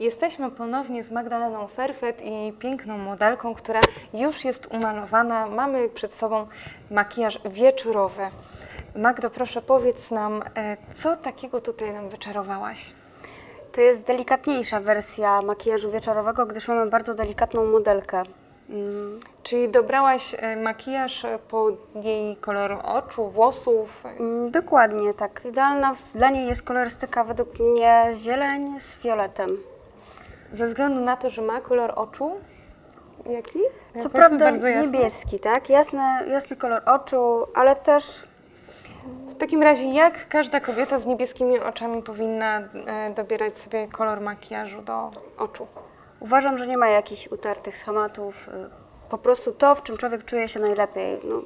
Jesteśmy ponownie z Magdaleną Ferfet i piękną modelką, która już jest umalowana. Mamy przed sobą makijaż wieczorowy. Magdo, proszę powiedz nam, e, co takiego tutaj nam wyczarowałaś? To jest delikatniejsza wersja makijażu wieczorowego, gdyż mamy bardzo delikatną modelkę. Mm, Czyli dobrałaś e, makijaż pod jej kolor oczu, włosów? mm, Dokładnie tak. Idealna dla niej jest kolorystyka według mnie zieleń z fioletem. Ze względu na to, że ma kolor oczu? Jaki? Co prawda niebieski, tak? Jasny, jasny kolor oczu, ale też W takim razie, jak każda kobieta z niebieskimi oczami powinna e, dobierać sobie kolor makijażu do oczu? uważam, że nie ma jakichś utartych schematów. y, Po prostu to, w czym człowiek czuje się najlepiej. No,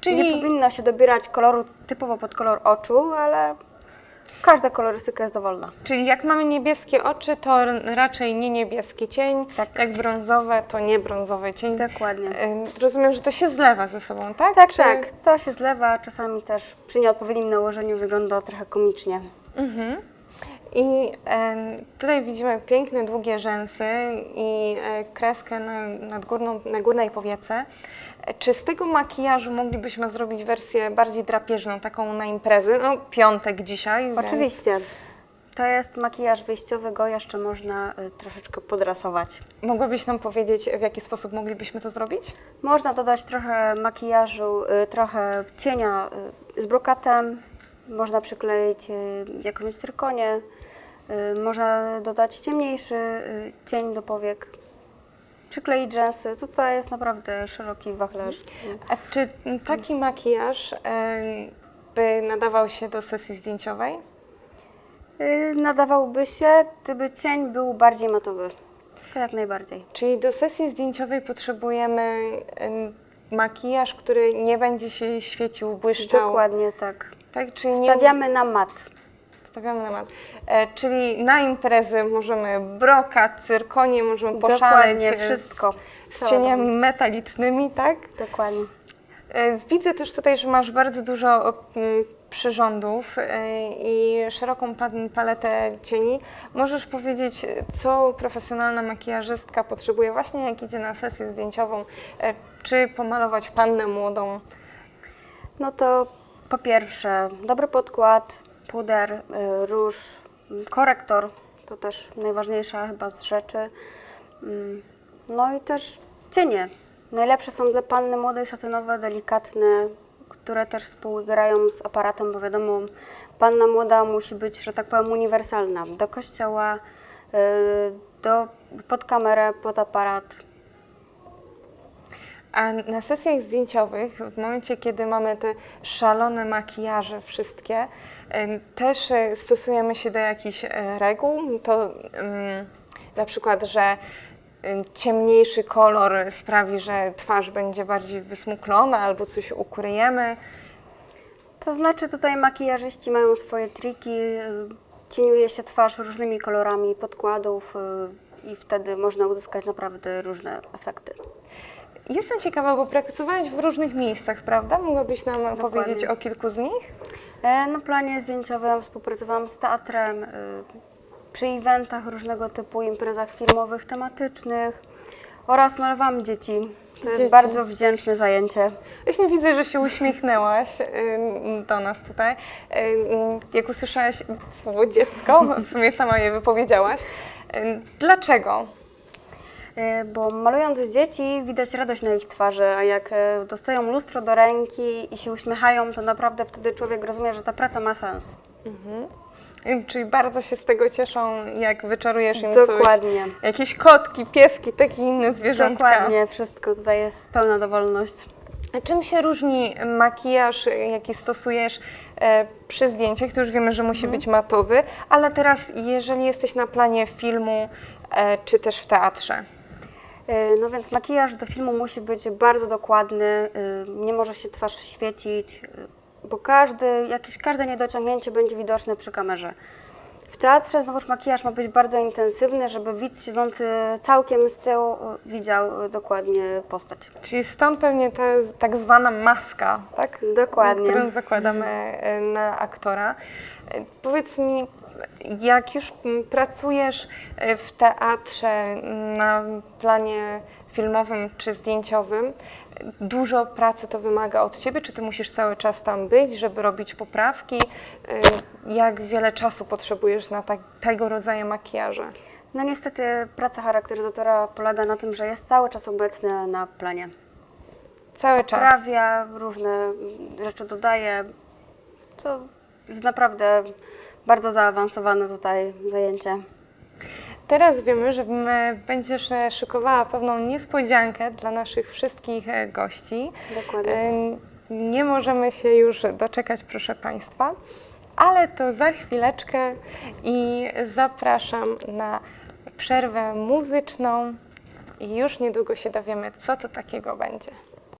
Czyli Nie powinno się dobierać koloru typowo pod kolor oczu, ale każda kolorystyka jest dowolna. Czyli jak mamy niebieskie oczy, to raczej nie niebieski cień, Tak. jak brązowe, to nie brązowy cień. Dokładnie. Em, Rozumiem, że to się zlewa ze sobą, tak? Tak, Czy- tak, to się zlewa, czasami też przy nieodpowiednim nałożeniu wygląda trochę komicznie. Mhm. I tutaj widzimy piękne, długie rzęsy i e, kreskę na, nad górną, na górnej powiece. Czy z tego makijażu moglibyśmy zrobić wersję bardziej drapieżną, taką na imprezy? No, piątek dzisiaj. więc- Oczywiście. To jest makijaż wyjściowy, go jeszcze można y, troszeczkę podrasować. Mogłabyś nam powiedzieć, w jaki sposób moglibyśmy to zrobić? Można dodać trochę makijażu, y, trochę cienia y, z brokatem, można przykleić y, jakąś cyrkonię, y, można dodać ciemniejszy y, cień do powiek, przykleić rzęsy. Tutaj jest naprawdę szeroki wachlarz. A czy taki makijaż by nadawał się do sesji zdjęciowej? Y, Nadawałby się, gdyby cień był bardziej matowy. To jak najbardziej. Czyli do sesji zdjęciowej potrzebujemy em, makijaż, który nie będzie się świecił, błyszczał. Dokładnie tak. Tak, czyli nie Stawiamy na mat. stawiamy na mat. E, czyli na imprezy możemy brokat, cyrkonie, możemy poszaleć Dokładnie, e, wszystko. z cieniami metalicznymi, tak? Dokładnie. E, Widzę też tutaj, że masz bardzo dużo przyrządów e, i szeroką pa- paletę cieni. Możesz powiedzieć, co profesjonalna makijażystka potrzebuje właśnie jak idzie na sesję zdjęciową, e, czy pomalować pannę młodą? No to po pierwsze dobry podkład, puder, y, róż, y, korektor. To też najważniejsza chyba z rzeczy. Mm, No i też cienie. Najlepsze są dla panny młodej, satynowe, delikatne, które też współgrają z aparatem, bo wiadomo, panna młoda musi być, że tak powiem, uniwersalna. Do kościoła, y, do, pod kamerę, pod aparat. A na sesjach zdjęciowych, w momencie, kiedy mamy te szalone makijaże wszystkie, em, też e, stosujemy się do jakichś reguł. To em, na przykład, że ciemniejszy kolor sprawi, że twarz będzie bardziej wysmuklona albo coś ukryjemy. To znaczy tutaj makijażyści mają swoje triki, y, cieniuje się twarz różnymi kolorami podkładów y, i wtedy można uzyskać naprawdę różne efekty. Jestem ciekawa, bo pracowałaś w różnych miejscach, prawda? Mogłabyś nam Dokładnie. powiedzieć o kilku z nich? E, Na planie zdjęciowym współpracowałam z teatrem, y, przy eventach różnego typu, imprezach filmowych, tematycznych oraz malowałam dzieci. To Dzieci. jest bardzo wdzięczne zajęcie. Właśnie widzę, że się uśmiechnęłaś do nas tutaj. Jak usłyszałaś słowo dziecko, w sumie sama je wypowiedziałaś. Dlaczego? E, Bo malując dzieci widać radość na ich twarzy, a jak e, dostają lustro do ręki i się uśmiechają, to naprawdę wtedy człowiek rozumie, że ta praca ma sens. Ym, Czyli bardzo się z tego cieszą, jak wyczarujesz im Dokładnie. coś. Jakieś kotki, pieski, takie inne zwierzątka. Dokładnie, wszystko tutaj jest pełna dowolność. A czym się różni makijaż, jaki stosujesz e, przy zdjęciach? To już wiemy, że musi być matowy, ale teraz jeżeli jesteś na planie filmu, e, czy też w teatrze. E, No więc makijaż do filmu musi być bardzo dokładny, e, nie może się twarz świecić, e, bo każdy, jakieś, każde niedociągnięcie będzie widoczne przy kamerze. W teatrze znowuż makijaż ma być bardzo intensywny, żeby widz siedzący całkiem z tyłu e, widział e, dokładnie postać. Czyli stąd pewnie ta tak zwana maska, tak? Dokładnie. Którą zakładamy e, na aktora. Powiedz mi, jak już pracujesz w teatrze na planie filmowym czy zdjęciowym, dużo pracy to wymaga od Ciebie? Czy Ty musisz cały czas tam być, żeby robić poprawki? E, Jak wiele czasu potrzebujesz na tak, tego rodzaju makijaże? No niestety praca charakteryzatora polega na tym, że jest cały czas obecny na planie. Cały czas. Poprawia, różne rzeczy dodaje, co jest naprawdę bardzo zaawansowane tutaj zajęcie. Teraz wiemy, że będziesz e, szykowała pewną niespodziankę dla naszych wszystkich e, gości. Dokładnie. E, Nie możemy się już doczekać, proszę Państwa, ale to za chwileczkę i zapraszam na przerwę muzyczną i już niedługo się dowiemy, co to takiego będzie.